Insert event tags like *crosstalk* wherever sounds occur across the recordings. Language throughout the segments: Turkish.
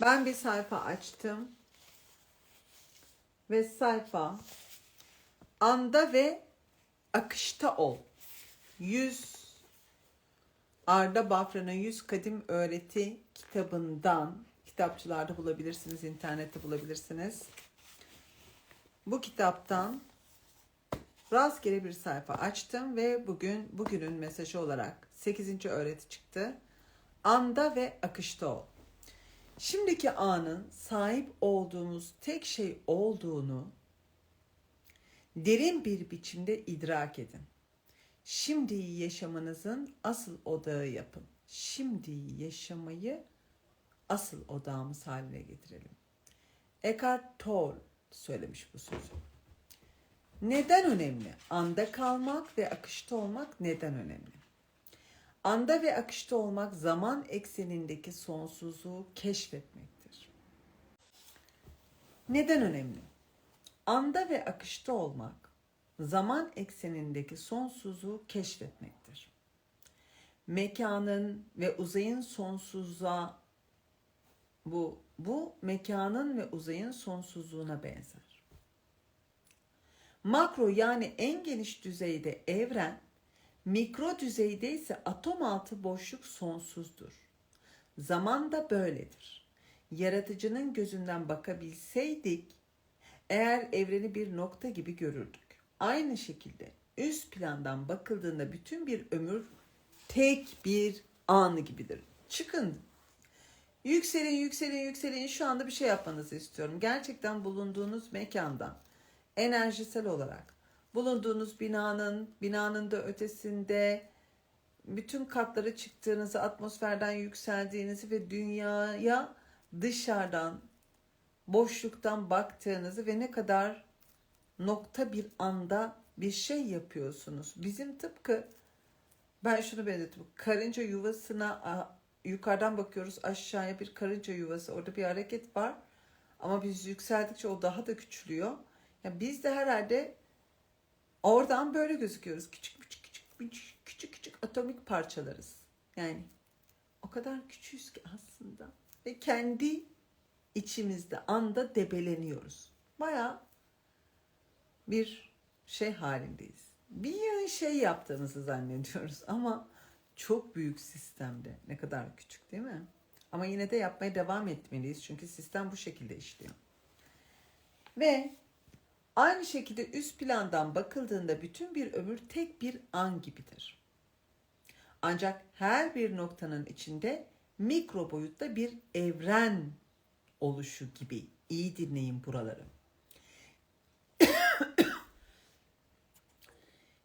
Ben bir sayfa açtım. Ve sayfa anda ve akışta ol. 100 Arda Bafra'nın 100 Kadim Öğreti kitabından kitapçılarda bulabilirsiniz, internette bulabilirsiniz. Bu kitaptan rastgele bir sayfa açtım ve bugün bugünün mesajı olarak 8. öğreti çıktı. Anda ve akışta ol. Şimdiki anın sahip olduğumuz tek şey olduğunu derin bir biçimde idrak edin. Şimdiyi yaşamanızın asıl odağı yapın. Şimdiyi yaşamayı asıl odağımız haline getirelim. Eckhart Tolle söylemiş bu sözü. Neden önemli? Anda kalmak ve akışta olmak neden önemli? Anda ve akışta olmak zaman eksenindeki sonsuzluğu keşfetmektir. Neden önemli? Anda ve akışta olmak zaman eksenindeki sonsuzluğu keşfetmektir. Mekanın ve uzayın sonsuzluğa bu bu mekanın ve uzayın sonsuzluğuna benzer. Makro yani en geniş düzeyde evren, mikro düzeyde ise atom altı boşluk sonsuzdur. Zaman da böyledir. Yaratıcının gözünden bakabilseydik, eğer evreni bir nokta gibi görürdük. Aynı şekilde üst plandan bakıldığında bütün bir ömür tek bir anı gibidir. Çıkın Yükselin, yükselin, yükselin. Şu anda bir şey yapmanızı istiyorum. Gerçekten bulunduğunuz mekandan enerjisel olarak bulunduğunuz binanın, binanın da ötesinde bütün katlara çıktığınızı, atmosferden yükseldiğinizi ve dünyaya dışarıdan, boşluktan baktığınızı ve ne kadar nokta bir anda bir şey yapıyorsunuz. Bizim tıpkı ben şunu benzettim. Karınca yuvasına yukarıdan bakıyoruz aşağıya bir karınca yuvası. Orada bir hareket var. Ama biz yükseldikçe o daha da küçülüyor. Yani biz de herhalde oradan böyle gözüküyoruz. Küçük küçük küçük küçük küçük, küçük atomik parçalarız. Yani o kadar küçüğüz ki aslında. Ve kendi içimizde anda debeleniyoruz. Baya bir şey halindeyiz. Bir yığın şey yaptığımızı zannediyoruz *laughs* ama çok büyük sistemde. Ne kadar küçük değil mi? Ama yine de yapmaya devam etmeliyiz. Çünkü sistem bu şekilde işliyor. Ve aynı şekilde üst plandan bakıldığında bütün bir ömür tek bir an gibidir. Ancak her bir noktanın içinde mikro boyutta bir evren oluşu gibi. İyi dinleyin buraları. *coughs*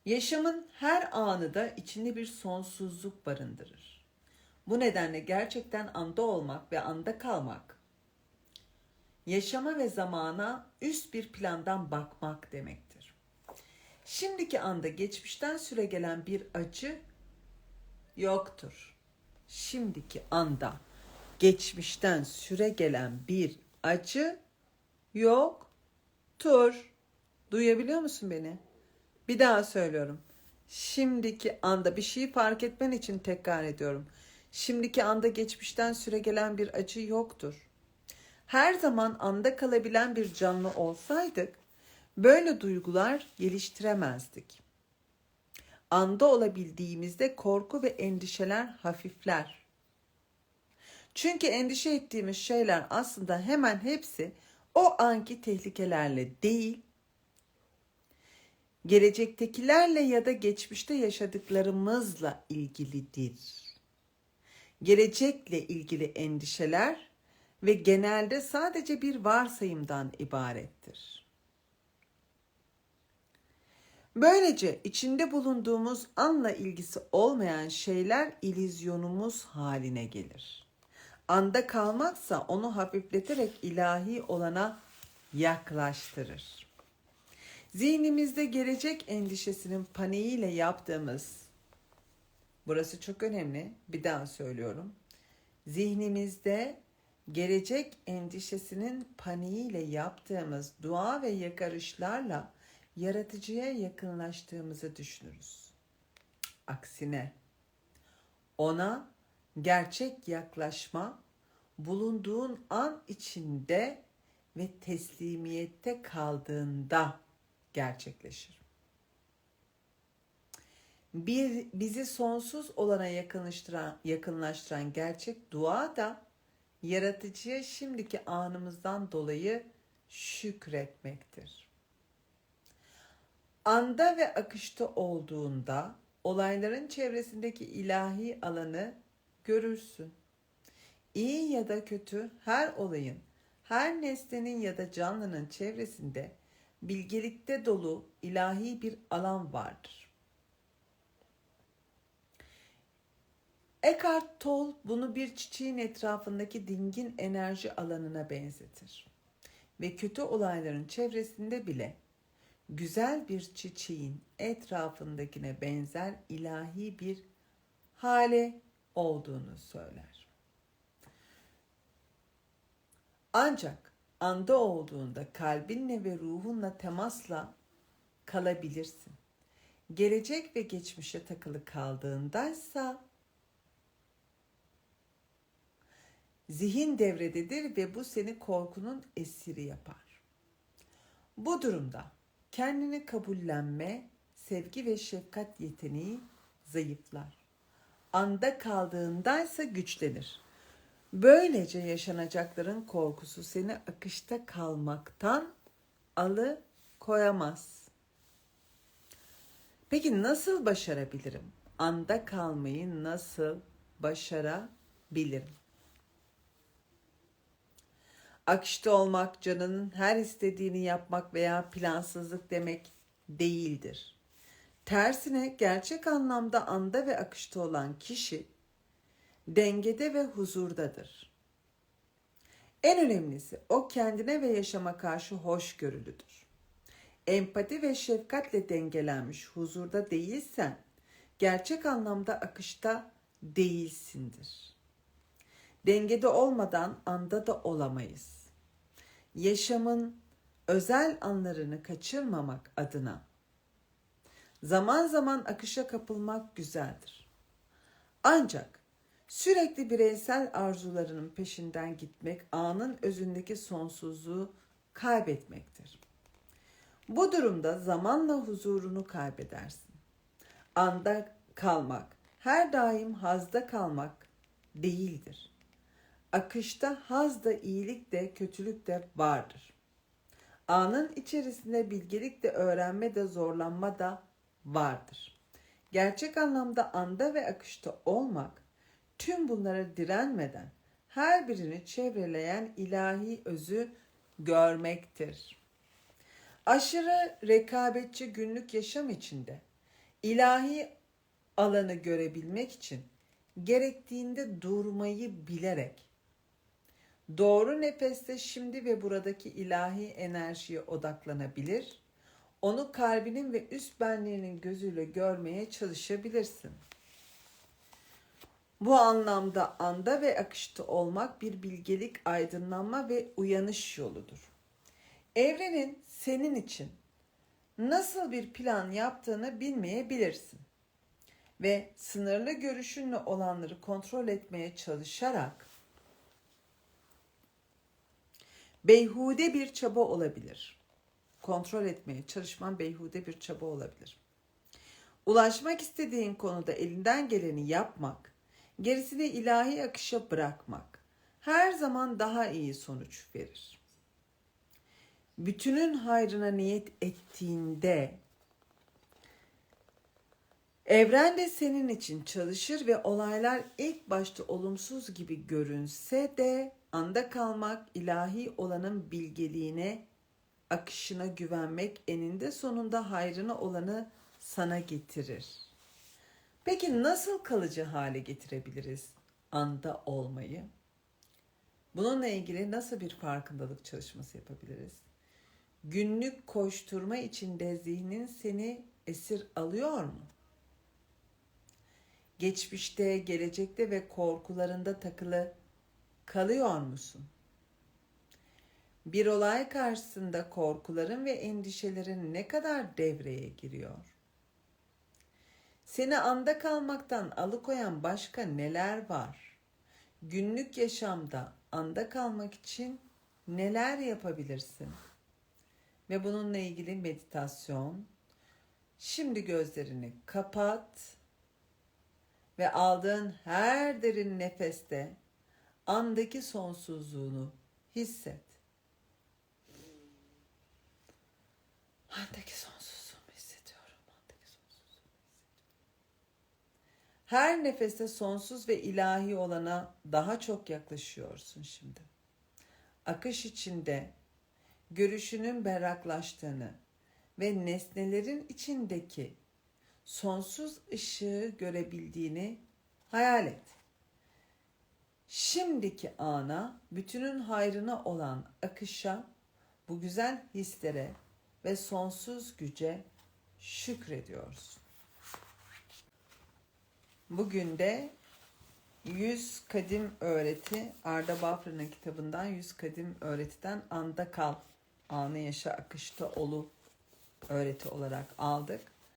Yaşamın her anı da içinde bir sonsuzluk barındırır. Bu nedenle gerçekten anda olmak ve anda kalmak, yaşama ve zamana üst bir plandan bakmak demektir. Şimdiki anda geçmişten süre gelen bir acı yoktur. Şimdiki anda geçmişten süre gelen bir acı yoktur. Duyabiliyor musun beni? Bir daha söylüyorum. Şimdiki anda bir şeyi fark etmen için tekrar ediyorum. Şimdiki anda geçmişten süre gelen bir acı yoktur. Her zaman anda kalabilen bir canlı olsaydık böyle duygular geliştiremezdik. Anda olabildiğimizde korku ve endişeler hafifler. Çünkü endişe ettiğimiz şeyler aslında hemen hepsi o anki tehlikelerle değil, gelecektekilerle ya da geçmişte yaşadıklarımızla ilgilidir. Gelecekle ilgili endişeler ve genelde sadece bir varsayımdan ibarettir. Böylece içinde bulunduğumuz anla ilgisi olmayan şeyler ilizyonumuz haline gelir. Anda kalmaksa onu hafifleterek ilahi olana yaklaştırır. Zihnimizde gelecek endişesinin paniğiyle yaptığımız, burası çok önemli, bir daha söylüyorum. Zihnimizde gelecek endişesinin paniğiyle yaptığımız dua ve yakarışlarla yaratıcıya yakınlaştığımızı düşünürüz. Aksine ona gerçek yaklaşma, bulunduğun an içinde ve teslimiyette kaldığında gerçekleşir. Bir bizi sonsuz olana yakınlaştıran, yakınlaştıran gerçek dua da yaratıcıya şimdiki anımızdan dolayı şükretmektir. Anda ve akışta olduğunda olayların çevresindeki ilahi alanı görürsün. İyi ya da kötü her olayın, her nesnenin ya da canlının çevresinde bilgelikte dolu ilahi bir alan vardır. Eckhart Tolle bunu bir çiçeğin etrafındaki dingin enerji alanına benzetir. Ve kötü olayların çevresinde bile güzel bir çiçeğin etrafındakine benzer ilahi bir hale olduğunu söyler. Ancak anda olduğunda kalbinle ve ruhunla temasla kalabilirsin. Gelecek ve geçmişe takılı kaldığındaysa zihin devrededir ve bu seni korkunun esiri yapar. Bu durumda kendini kabullenme, sevgi ve şefkat yeteneği zayıflar. Anda kaldığındaysa güçlenir. Böylece yaşanacakların korkusu seni akışta kalmaktan alı koyamaz. Peki nasıl başarabilirim? Anda kalmayı nasıl başarabilirim? Akışta olmak, canının her istediğini yapmak veya plansızlık demek değildir. Tersine gerçek anlamda anda ve akışta olan kişi dengede ve huzurdadır. En önemlisi o kendine ve yaşama karşı hoşgörülüdür. Empati ve şefkatle dengelenmiş huzurda değilsen gerçek anlamda akışta değilsindir. Dengede olmadan anda da olamayız. Yaşamın özel anlarını kaçırmamak adına zaman zaman akışa kapılmak güzeldir. Ancak sürekli bireysel arzularının peşinden gitmek anın özündeki sonsuzluğu kaybetmektir. Bu durumda zamanla huzurunu kaybedersin. Anda kalmak, her daim hazda kalmak değildir akışta haz da iyilik de kötülük de vardır. Anın içerisinde bilgelik de öğrenme de zorlanma da vardır. Gerçek anlamda anda ve akışta olmak tüm bunlara direnmeden her birini çevreleyen ilahi özü görmektir. Aşırı rekabetçi günlük yaşam içinde ilahi alanı görebilmek için gerektiğinde durmayı bilerek Doğru nefeste şimdi ve buradaki ilahi enerjiye odaklanabilir, onu kalbinin ve üst benliğinin gözüyle görmeye çalışabilirsin. Bu anlamda anda ve akışta olmak bir bilgelik, aydınlanma ve uyanış yoludur. Evrenin senin için nasıl bir plan yaptığını bilmeyebilirsin ve sınırlı görüşünle olanları kontrol etmeye çalışarak beyhude bir çaba olabilir. Kontrol etmeye çalışman beyhude bir çaba olabilir. Ulaşmak istediğin konuda elinden geleni yapmak, gerisini ilahi akışa bırakmak her zaman daha iyi sonuç verir. Bütünün hayrına niyet ettiğinde Evren de senin için çalışır ve olaylar ilk başta olumsuz gibi görünse de anda kalmak, ilahi olanın bilgeliğine, akışına güvenmek eninde sonunda hayrına olanı sana getirir. Peki nasıl kalıcı hale getirebiliriz anda olmayı? Bununla ilgili nasıl bir farkındalık çalışması yapabiliriz? Günlük koşturma içinde zihnin seni esir alıyor mu? Geçmişte, gelecekte ve korkularında takılı kalıyor musun? Bir olay karşısında korkuların ve endişelerin ne kadar devreye giriyor? Seni anda kalmaktan alıkoyan başka neler var? Günlük yaşamda anda kalmak için neler yapabilirsin? Ve bununla ilgili meditasyon. Şimdi gözlerini kapat ve aldığın her derin nefeste andaki sonsuzluğunu hisset. Andaki sonsuzluğumu hissediyorum. Andaki sonsuzluğumu hissediyorum. Her nefeste sonsuz ve ilahi olana daha çok yaklaşıyorsun şimdi. Akış içinde görüşünün berraklaştığını ve nesnelerin içindeki sonsuz ışığı görebildiğini hayal et. Şimdiki ana, bütünün hayrına olan akışa, bu güzel hislere ve sonsuz güce şükrediyorsun. Bugün de 100 Kadim Öğreti Arda Bafra'nın kitabından 100 Kadim Öğretiden Anda Kal, Anı Yaşa Akışta Olu öğreti olarak aldık.